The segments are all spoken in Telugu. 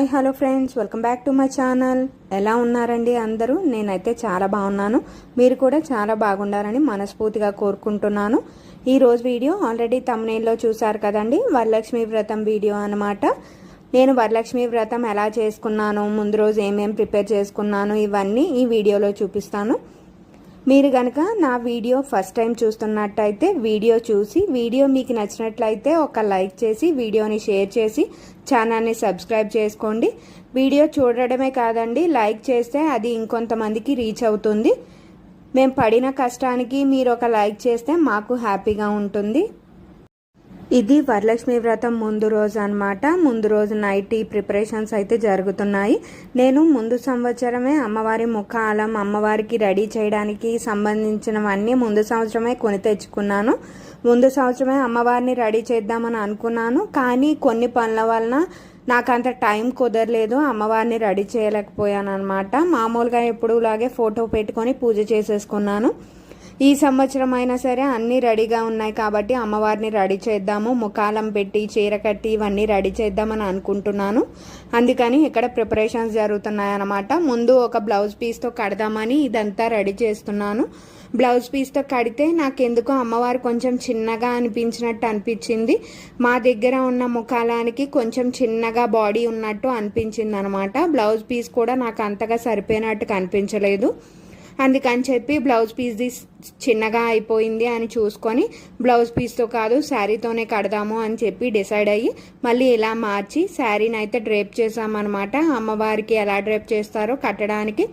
Hi hello friends. Welcome back to my channel. ఎలా ఉన్నారండి అందరూ? నేనైతే చాలా బాగున్నాను. మీరు కూడా చాలా బాగుండాలని మనస్ఫూర్తిగా కోరుకుంటున్నాను. ఈరోజు వీడియో ఆల్రెడీ తమ్నేల్లో చూసారు కదండి. వరలక్ష్మి వ్రతం వీడియో అనమాట నేను వరలక్ష్మి వ్రతం ఎలా చేసుకున్నాను ముందు రోజు ఏమేమి ప్రిపేర్ చేసుకున్నాను ఇవన్నీ ఈ వీడియోలో చూపిస్తాను. మీరు కనుక నా వీడియో ఫస్ట్ టైం చూస్తున్నట్టయితే వీడియో చూసి వీడియో మీకు నచ్చినట్లయితే ఒక లైక్ చేసి వీడియోని షేర్ చేసి ఛానల్ని సబ్స్క్రైబ్ చేసుకోండి. వీడియో చూడడమే కాదండి లైక్ చేస్తే అది ఇంకొంతమందికి రీచ్ అవుతుంది. మేము పడిన కష్టానికి మీరు ఒక లైక్ చేస్తే మాకు హ్యాపీగా ఉంటుంది. ఇది వరలక్ష్మి వ్రతం ముందు రోజు అనమాట ముందు రోజు నైట్ ఈ ప్రిపరేషన్స్ అయితే జరుగుతున్నాయి. నేను ముందు సంవత్సరమే అమ్మవారి ముఖాలం అమ్మవారికి రెడీ చేయడానికి సంబంధించినవన్నీ ముందు సంవత్సరమే కొని తెచ్చుకున్నాను. ముందు సంవత్సరమే అమ్మవారిని రెడీ చేద్దామని అనుకున్నాను. కానీ కొన్ని పనుల వలన నాకు అంత టైం కుదరలేదు. అమ్మవారిని రెడీ చేయలేకపోయాను అనమాట మామూలుగా ఎప్పుడులాగే ఫోటో పెట్టుకొని పూజ చేసేసుకున్నాను. ఈ సంవత్సరం అయినా సరే అన్నీ రెడీగా ఉన్నాయి కాబట్టి అమ్మవారిని రెడీ చేద్దాము. ముఖాలం పెట్టి చీర కట్టి ఇవన్నీ రెడీ చేద్దామని అనుకుంటున్నాను. అందుకని ఇక్కడ ప్రిపరేషన్స్ జరుగుతున్నాయన్నమాట. ముందు ఒక బ్లౌజ్ పీస్తో కడదామని ఇదంతా రెడీ చేస్తున్నాను. బ్లౌజ్ పీస్తో కడితే నాకెందుకో అమ్మవారు కొంచెం చిన్నగా అనిపించినట్టు అనిపించింది. మా దగ్గర ఉన్న ముఖాలానికి కొంచెం చిన్నగా బాడీ ఉన్నట్టు అనిపించింది అనమాట బ్లౌజ్ పీస్ కూడా నాకు అంతగా సరిపోయినట్టు కనిపించలేదు. అందుకని చెప్పి బ్లౌజ్ పీస్ది చిన్నగా అయిపోయింది అని చూసుకొని బ్లౌజ్ పీస్తో కాదు శారీతోనే కడదాము అని చెప్పి డిసైడ్ అయ్యి మళ్ళీ ఇలా మార్చి శారీని అయితే డ్రేప్ చేసామన్నమాట అమ్మవారికి ఎలా డ్రేప్ చేస్తారో కట్టడానికి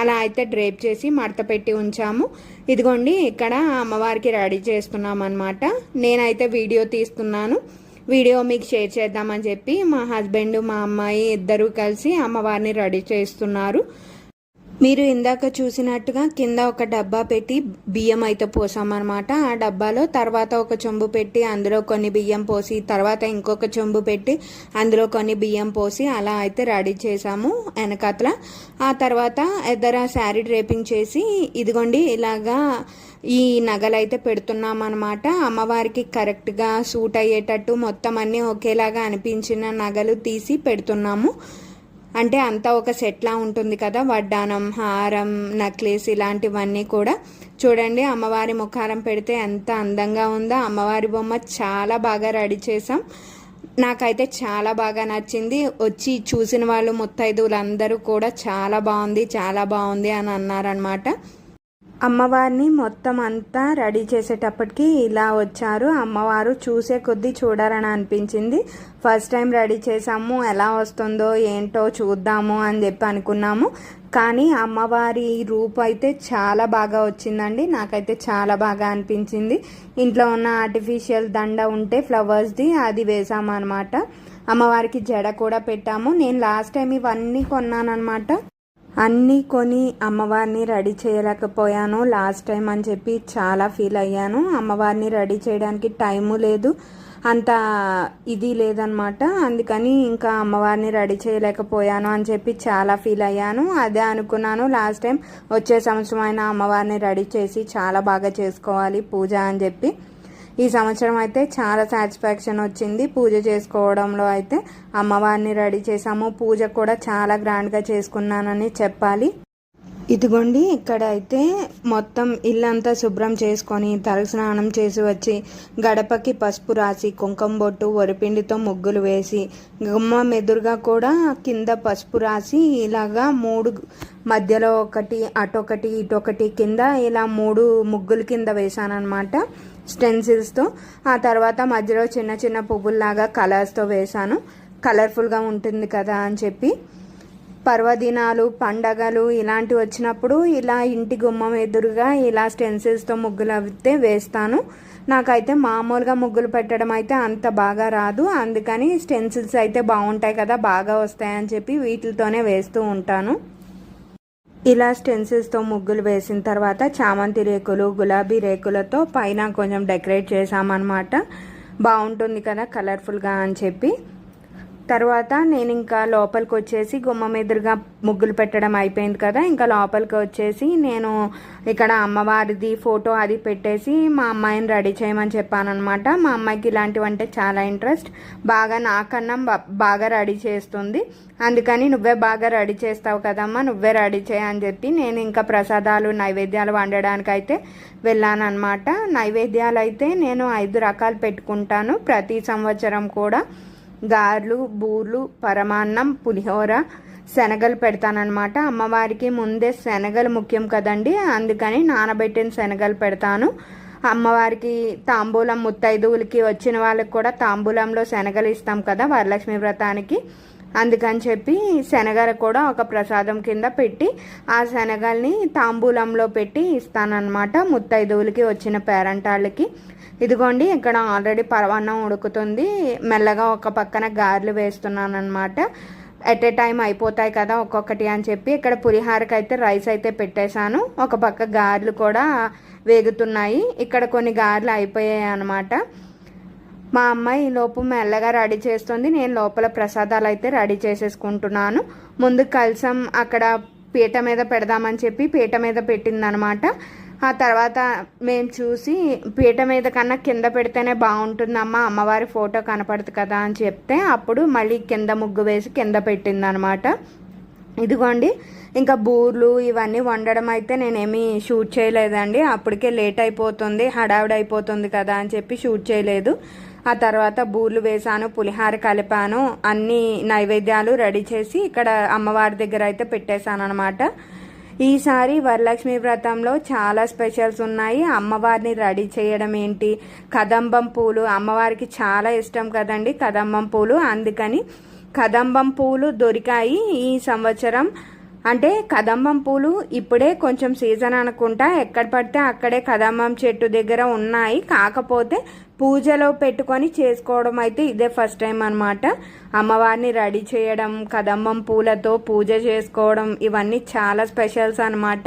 అలా అయితే డ్రేప్ చేసి మడత పెట్టి ఉంచాము. ఇదిగోండి ఇక్కడ అమ్మవారికి రెడీ చేస్తున్నాం అనమాట నేనైతే వీడియో తీస్తున్నాను. వీడియో మీకు షేర్ చేద్దామని చెప్పి మా హస్బెండ్ మా అమ్మాయి ఇద్దరు కలిసి అమ్మవారిని రెడీ చేస్తున్నారు. మీరు ఇందాక చూసినట్టుగా కింద ఒక డబ్బా పెట్టి బియ్యం అయితే పోసామన్నమాట. ఆ డబ్బాలో తర్వాత ఒక చెంబు పెట్టి అందులో కొన్ని బియ్యం పోసి తర్వాత ఇంకొక చెంబు పెట్టి అందులో కొన్ని బియ్యం పోసి అలా అయితే రెడీ చేసాము వెనకతల. ఆ తర్వాత ఎద్దర శారీ డ్రేపింగ్ చేసి ఇదిగోండి ఇలాగా ఈ నగలు అయితే పెడుతున్నాం అనమాట అమ్మవారికి కరెక్ట్గా సూట్ అయ్యేటట్టు మొత్తం అన్నీ ఒకేలాగా అనిపించిన నగలు తీసి పెడుతున్నాము. అంటే అంతా ఒక సెట్లా ఉంటుంది కదా. వడ్డానం హారం నక్లెస్ ఇలాంటివన్నీ కూడా. చూడండి అమ్మవారి ముఖారం పెడితే ఎంత అందంగా ఉందో. అమ్మవారి బొమ్మ చాలా బాగా రెడీ చేసాం నాకైతే చాలా బాగా నచ్చింది. వచ్చి చూసిన వాళ్ళు ముత్తైదువులందరూ కూడా చాలా బాగుంది చాలా బాగుంది అని అన్నారనమాట అమ్మవారిని మొత్తం అంతా రెడీ చేసేటప్పటికి ఇలా వచ్చారు. అమ్మవారు చూసే కొద్దీ చూడాలని అనిపించింది. ఫస్ట్ టైం రెడీ చేసాము ఎలా వస్తుందో ఏంటో చూద్దాము అని చెప్పి అనుకున్నాము. కానీ అమ్మవారి రూపు అయితే చాలా బాగా వచ్చిందండి. నాకైతే చాలా బాగా అనిపించింది. ఇంట్లో ఉన్న ఆర్టిఫిషియల్ దండ ఉంటే ఫ్లవర్స్ది అది వేసామన్నమాట. అమ్మవారికి జడ కూడా పెట్టాము. నేను లాస్ట్ టైం ఇవన్నీ కొన్నానమాట అన్నీ కొని అమ్మవారిని రెడీ చేయలేకపోయాను. లాస్ట్ టైం అని చెప్పి చాలా ఫీల్ అయ్యాను. అమ్మవారిని రెడీ చేయడానికి టైము లేదు. అంత ఇది లేదనమాట. అందుకని ఇంకా అమ్మవారిని రెడీ చేయలేకపోయాను అని చెప్పి చాలా ఫీల్ అయ్యాను. అదే అనుకున్నాను. లాస్ట్ టైం వచ్చే సంవత్సరం అయినా అమ్మవారిని రెడీ చేసి చాలా బాగా చేసుకోవాలి పూజ అని చెప్పి. ఈ సంవత్సరం అయితే చాలా సాటిస్ఫాక్షన్ వచ్చింది. పూజ చేసుకోవడంలో అయితే అమ్మవారిని రెడీ చేసాము పూజ కూడా చాలా గ్రాండ్గా చేసుకున్నానని చెప్పాలి. ఇదిగోండి ఇక్కడ అయితే మొత్తం ఇల్లంతా శుభ్రం చేసుకొని తలస్నానం చేసి వచ్చి గడపకి పసుపు రాసి కుంకుమ బొట్టు వరిపిండితో ముగ్గులు వేసి గుమ్మం ఎదురుగా కూడా కింద పసుపు రాసి ఇలాగా మూడు మధ్యలో ఒకటి అటొకటి ఇటొకటి కింద ఇలా మూడు ముగ్గుల కింద వేశానమాట స్టెన్సిల్స్తో. ఆ తర్వాత మధ్యలో చిన్న చిన్న పువ్వుల్లాగా కలర్స్తో వేశాను. కలర్ఫుల్గా ఉంటుంది కదా అని చెప్పి. పర్వదినాలు పండగలు ఇలాంటివి వచ్చినప్పుడు ఇలా ఇంటి గుమ్మం ఎదురుగా ఇలా స్టెన్సిల్స్తో ముగ్గులు అయితే వేస్తాను. నాకైతే మామూలుగా ముగ్గులు పెట్టడం అయితే అంత బాగా రాదు. అందుకని స్టెన్సిల్స్ అయితే బాగుంటాయి కదా బాగా వస్తాయని చెప్పి వీటితోనే వేస్తూ ఉంటాను. ఇలా స్టెన్సిల్స్తో ముగ్గులు వేసిన తర్వాత చామంతి రేకులు గులాబీ రేకులతో పైన కొంచెం డెకరేట్ చేసామన్నమాట బాగుంటుంది కదా కలర్ఫుల్గా అని చెప్పి. తర్వాత నేను ఇంకా లోపలికి వచ్చేసి గుమ్మం ఎదురుగా ముగ్గులు పెట్టడం అయిపోయింది కదా ఇంకా లోపలికి వచ్చేసి నేను ఇక్కడ అమ్మవారిది ఫోటో అది పెట్టేసి మా అమ్మాయిని రెడీ చేయమని చెప్పాను అనమాట మా అమ్మాయికి ఇలాంటివి అంటే చాలా ఇంట్రెస్ట్. బాగా నాకన్నా బాగా రెడీ చేస్తుంది. అందుకని నువ్వే బాగా రెడీ చేస్తావు కదమ్మా నువ్వే రెడీ చేయని చెప్పి నేను ఇంకా ప్రసాదాలు నైవేద్యాలు వండడానికి అయితే వెళ్ళాను నైవేద్యాలు అయితే నేను ఐదు రకాలు పెట్టుకుంటాను. ప్రతి సంవత్సరం కూడా గారెలు బూర్లు పరమాన్నం పులిహోర శనగలు పెడతానమాట అమ్మవారికి ముందే శనగలు ముఖ్యం కదండి. అందుకని నానబెట్టిన శనగలు పెడతాను. అమ్మవారికి తాంబూలం ముత్తైదువులకి వచ్చిన వాళ్ళకి కూడా తాంబూలంలో శనగలు ఇస్తాం కదా వరలక్ష్మి వ్రతానికి. అందుకని చెప్పి శనగలు కూడా ఒక ప్రసాదం కింద పెట్టి ఆ శనగల్ని తాంబూలంలో పెట్టి ఇస్తానన్నమాట ముత్తైదువులకి వచ్చిన పేరంటాళ్ళకి. ఇదిగోండి ఇక్కడ ఆల్రెడీ పరవాన్నం ఉడుకుతుంది. మెల్లగా ఒక పక్కన గారెలు వేస్తున్నాను అనమాట ఎట్ ఏ టైం అయిపోతాయి కదా ఒక్కొక్కటి అని చెప్పి ఇక్కడ పులిహారకి అయితే రైస్ అయితే పెట్టేశాను. ఒక పక్క గారెలు కూడా వేగుతున్నాయి. ఇక్కడ కొన్ని గారెలు అయిపోయాయి అనమాట మా అమ్మాయి లోపు మెల్లగా రెడీ చేస్తుంది. నేను లోపల ప్రసాదాలు అయితే రెడీ చేసేసుకుంటున్నాను. ముందు కలసం అక్కడ పీట మీద పెడదామని చెప్పి పీట మీద పెట్టిందనమాట ఆ తర్వాత మేము చూసి పీట మీద కన్నా కింద పెడితేనే బాగుంటుందమ్మా అమ్మవారి ఫోటో కనపడదు కదా అని చెప్తే అప్పుడు మళ్ళీ కింద ముగ్గు వేసి కింద పెట్టిందనమాట. ఇదిగోండి ఇంకా బూర్లు ఇవన్నీ వండడం అయితే నేనేమి షూట్ చేయలేదండి. అప్పటికే లేట్ అయిపోతుంది హడావిడి అయిపోతుంది కదా అని చెప్పి షూట్ చేయలేదు. ఆ తర్వాత బూర్లు వేసాను పులిహార కలిపాను అన్ని నైవేద్యాలు రెడీ చేసి ఇక్కడ అమ్మవారి దగ్గర అయితే పెట్టేశాను అనమాట ఈసారి వరలక్ష్మి వ్రతంలో చాలా స్పెషల్స్ ఉన్నాయి. అమ్మవారిని రెడీ చేయడం ఏంటి? కదంబం పూలు అమ్మవారికి చాలా ఇష్టం కదండి కదంబం పూలు. అందుకని కదంబం పూలు దొరికాయి ఈ సంవత్సరం. అంటే కదంబం పూలు ఇప్పుడే కొంచెం సీజన్ అనుకుంటా. ఎక్కడ పడితే అక్కడే కదంబం చెట్టు దగ్గర ఉన్నాయి. కాకపోతే పూజలో పెట్టుకొని చేసుకోవడం అయితే ఇదే ఫస్ట్ టైం అనమాట అమ్మవారిని రెడీ చేయడం కదంబం పూలతో పూజ చేసుకోవడం ఇవన్నీ చాలా స్పెషల్స్ అనమాట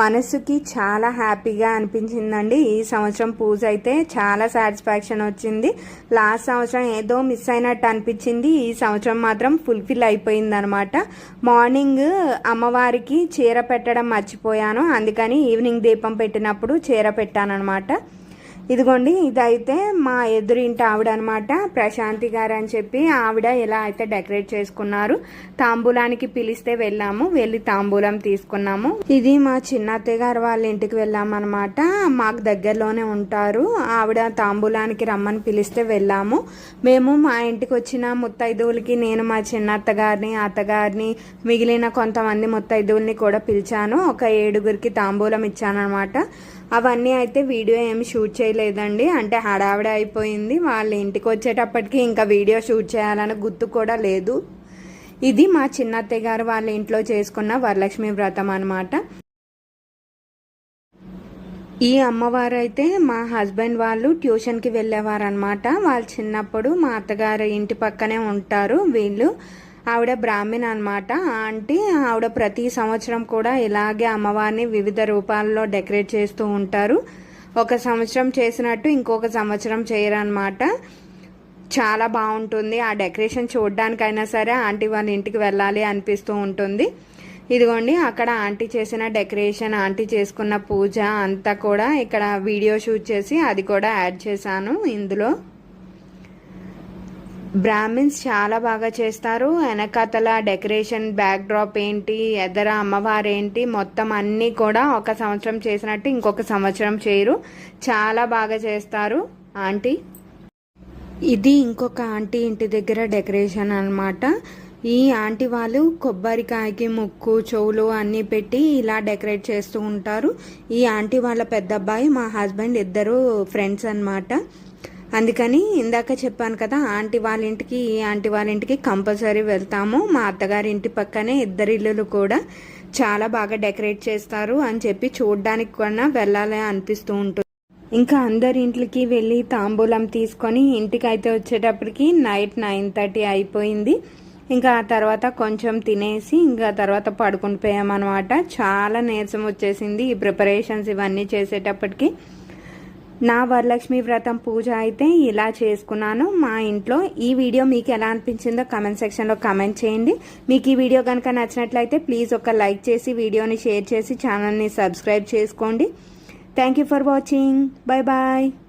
మనసుకి చాలా హ్యాపీగా అనిపించిందండి. ఈ సంవత్సరం పూజ అయితే చాలా సాటిస్ఫాక్షన్ వచ్చింది. లాస్ట్ సంవత్సరం ఏదో మిస్ అయినట్టు అనిపించింది. ఈ సంవత్సరం మాత్రం ఫుల్ఫిల్ అయిపోయింది అనమాట మార్నింగ్ అమ్మవారికి చీర పెట్టడం మర్చిపోయాను. అందుకని ఈవినింగ్ దీపం పెట్టినప్పుడు చీర పెట్టాను అనమాట ఇదిగోండి ఇదైతే మా ఎదురింటి ఆవిడ అనమాట ప్రశాంతి గారు అని చెప్పి ఆవిడ ఎలా అయితే డెకరేట్ చేసుకున్నారు. తాంబూలానికి పిలిస్తే వెళ్ళాము వెళ్ళి తాంబూలం తీసుకున్నాము. ఇది మా చిన్నత్తయ్య గారు వాళ్ళ ఇంటికి వెళ్ళామన్నమాట. మాకు దగ్గరలోనే ఉంటారు. ఆవిడ తాంబూలానికి రమ్మని పిలిస్తే వెళ్ళాము. మేము మా ఇంటికి వచ్చిన ముత్తైదువులకి నేను మా చిన్నత్త గారిని అత్తగారిని మిగిలిన కొంతమంది ముత్తైదువుల్ని కూడా పిలిచాను. ఒక ఏడుగురికి తాంబూలం ఇచ్చానమాట అవన్నీ అయితే వీడియో ఏమి షూట్ చేయలేదండి. అంటే హడావిడ అయిపోయింది. వాళ్ళ ఇంటికి వచ్చేటప్పటికి ఇంకా వీడియో షూట్ చేయాలని గుర్తు కూడా లేదు. ఇది మా చిన్నత్తయ్య గారు వాళ్ళ ఇంట్లో చేసుకున్న వరలక్ష్మి వ్రతం అనమాట ఈ అమ్మవారు అయితే మా హస్బెండ్ వాళ్ళు ట్యూషన్కి వెళ్ళేవారు అనమాట వాళ్ళు చిన్నప్పుడు మా అత్తగారు ఇంటి పక్కనే ఉంటారు వీళ్ళు. ఆవిడ బ్రాహ్మణ అనమాట ఆంటీ ఆవిడ ప్రతి సంవత్సరం కూడా ఇలాగే అమ్మవారిని వివిధ రూపాల్లో డెకరేట్ చేస్తూ ఉంటారు. ఒక సంవత్సరం చేసినట్టు ఇంకొక సంవత్సరం చేయరనమాట చాలా బాగుంటుంది. ఆ డెకరేషన్ చూడడానికైనా సరే ఆంటీ వాళ్ళ ఇంటికి వెళ్ళాలి అనిపిస్తూ ఉంటుంది. ఇదిగోండి అక్కడ ఆంటీ చేసిన డెకరేషన్ ఆంటీ చేసుకున్న పూజ అంతా కూడా ఇక్కడ వీడియో షూట్ చేసి అది కూడా యాడ్ చేశాను ఇందులో. బ్రాహ్మిన్స్ చాలా బాగా చేస్తారు. వెనకతల డెకరేషన్ బ్యాక్ డ్రాప్ ఏంటి ఎదర అమ్మవారు ఏంటి మొత్తం అన్నీ కూడా ఒక సంవత్సరం చేసినట్టు ఇంకొక సంవత్సరం చేయరు. చాలా బాగా చేస్తారు. ఆంటీ? ఇది ఇంకొక ఆంటీ ఇంటి దగ్గర డెకరేషన్ అనమాట ఈ ఆంటీ వాళ్ళు కొబ్బరికాయకి ముక్కు చెవులు అన్నీ పెట్టి ఇలా డెకరేట్ చేస్తూ ఉంటారు. ఈ ఆంటీ వాళ్ళ పెద్ద అబ్బాయి మా హస్బెండ్ ఇద్దరు ఫ్రెండ్స్ అనమాట అందుకని ఇందాక చెప్పాను కదా ఆంటీ వాళ్ళ ఇంటికి ఈ ఆంటీ వాళ్ళ ఇంటికి కంపల్సరీ వెళ్తాము. మా అత్తగారి ఇంటి పక్కనే ఇద్దరు ఇల్లులు కూడా చాలా బాగా డెకరేట్ చేస్తారు అని చెప్పి చూడడానికి కూడా వెళ్ళాలి అనిపిస్తూ ఉంటుంది. ఇంకా అందరి ఇంట్లకి వెళ్ళి తాంబూలం తీసుకొని ఇంటికి అయితే వచ్చేటప్పటికి నైట్ నైన్ థర్టీ అయిపోయింది. ఇంకా ఆ తర్వాత కొంచెం తినేసి ఇంకా తర్వాత పడుకుని పోయామన్నమాట. చాలా నీరసం వచ్చేసింది ఈ ప్రిపరేషన్స్ ఇవన్నీ చేసేటప్పటికి. నా వరలక్ష్మి వ్రతం పూజ అయితే ఇలా చేసుకున్నాను. మా ఇంట్లో ఈ వీడియో మీకు ఎలా అనిపించిందో కమెంట్ సెక్షన్లో కమెంట్ చేయండి. మీకు ఈ వీడియో కనుక నచ్చినట్లయితే ప్లీజ్ ఒక లైక్ చేసి వీడియోని షేర్ చేసి ఛానల్ని సబ్స్క్రైబ్ చేసుకోండి. Thank you for watching bye bye